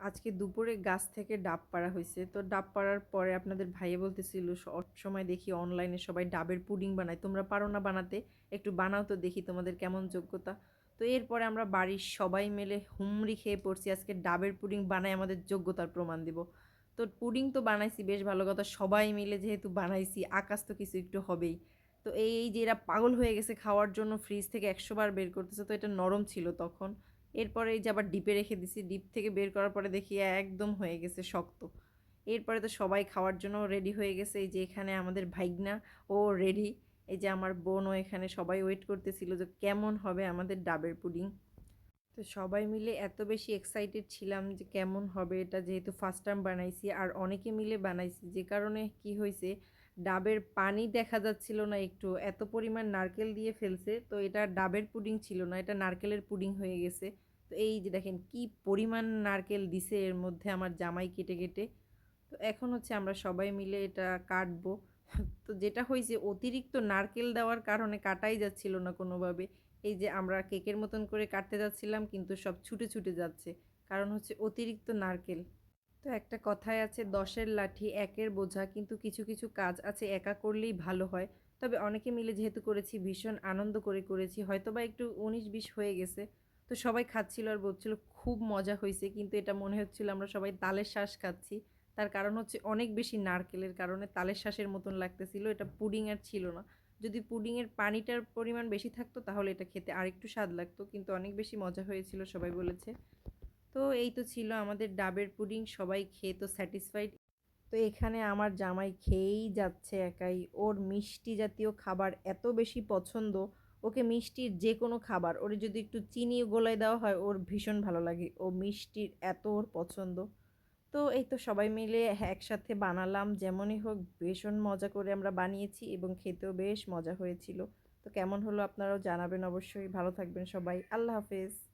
আজকে দুপুরে গাছ থেকে ডাব পাড়া হয়েছে। তো ডাব পাড়ার পরে আপনাদের ভাইয়ে বলতেছিল সব সময় দেখি অনলাইনে সবাই ডাবের পুডিং বানায়। তোমরা পারো না বানাতে? একটু বানাও তো দেখি তোমাদের কেমন যোগ্যতা? তো এরপরে আমরা বাড়ির সবাই মিলে হুমড়ি খেয়ে পড়ছি। আজকে ডাবের পুডিং বানায় আমাদের যোগ্যতার প্রমাণ দিব। তো পুডিং তো বানাইছি, বেশ ভালো কথা। সবাই মিলে যেহেতু বানাইছি, আকাশ তো কিছু একটু হবেই। তো এই যে এরা পাগল হয়ে গেছে খাওয়ার জন্য ফ্রিজ থেকে একশো বার বের করতেছে, তো এটা নরম ছিল তখন। এরপরে এই যে আবার ডিপে রেখে দিছি, ডিপ থেকে বের করার পরে দেখি একদম হয়ে গেছে শক্ত। এরপরে তো সবাই খাওয়ার জন্য রেডি হয়ে গেছে, এই যে এখানে আমাদের ভাইগনা, ও রেডি এই যে আমার বোনও এখানে সবাই ওয়েট করতেছিল যে কেমন হবে আমাদের ডাবের পুডিং। তো সবাই মিলে এত বেশি এক্সাইটেড ছিলাম যে কেমন হবে এটা, যেহেতু ফার্স্ট টাইম বানাইছি, আর অনেকে মিলে বানাইছি। যে কারণে কি হয়েছে, ডাবের পানি দেখা যাচ্ছিল না একটু, এত পরিমাণ নারকেল দিয়ে ফেলছে, তো এটা ডাবের পুডিং ছিল না, এটা নারকেলের পুডিং হয়ে গেছে। তো এই যে দেখেন কি পরিমাণ নারকেল দিছে এর মধ্যে আমার জামাই কেটে কেটে। তো এখন হচ্ছে আমরা সবাই মিলে এটা কাটবো। তো যেটা হয়েছে অতিরিক্ত নারকেল দেওয়ার কারণে কাটাই যাচ্ছিল না কোনোভাবে। এই যে আমরা কেকের মতন করে কাটতে যাচ্ছিলাম কিন্তু সব ছুটে ছুটে যাচ্ছে। কারণ হচ্ছে অতিরিক্ত নারকেল। তো একটা কথাই আছে, দশের লাঠি একের বোঝা, কিন্তু কিছু কিছু কাজ আছে একা করলেই ভালো হয়। তবে অনেকে মিলে যেহেতু করেছি, ভীষণ আনন্দ করে করেছি হয়তো বা একটু উনিশ বিশ হয়ে গেছে। তো সবাই খাচ্ছিল আর বলছিল, খুব মজা হয়েছে কিন্তু এটা মনে হচ্ছিল আমরা সবাই তালের শ্বাস খাচ্ছি। তার কারণ হচ্ছে অনেক বেশি নারকেলের কারণে তালের শ্বাসের মতন লাগতেছিল। এটা পুডিং আর ছিল না। যদি পুডিংয়ের পানিটার পরিমাণ বেশি থাকতো, তাহলে এটা খেতে আরেকটু স্বাদ লাগতো। কিন্তু অনেক বেশি মজা হয়েছিল, সবাই বলেছে। তো এই তো ছিল আমাদের ডাবের পুডিং, সবাই খেয়ে তো স্যাটিসফাইড। তো এখানে আমার জামাই খেয়েই যাচ্ছে একাই। ওর মিষ্টি জাতীয় খাবার এত বেশি পছন্দ। ওকে মিষ্টির যে কোনো খাবার, ওর যদি একটু চিনি গোলায় দেওয়া হয়, ওর ভীষণ ভালো লাগে। ও মিষ্টির এত ওর পছন্দ। তো এই তো সবাই মিলে একসাথে বানালাম, যেমনই হোক ভীষণ মজা করে আমরা বানিয়েছি এবং খেতেও বেশ মজা হয়েছিল। তো কেমন হলো আপনারাও জানাবেন অবশ্যই। ভালো থাকবেন সবাই। আল্লাহ হাফেজ।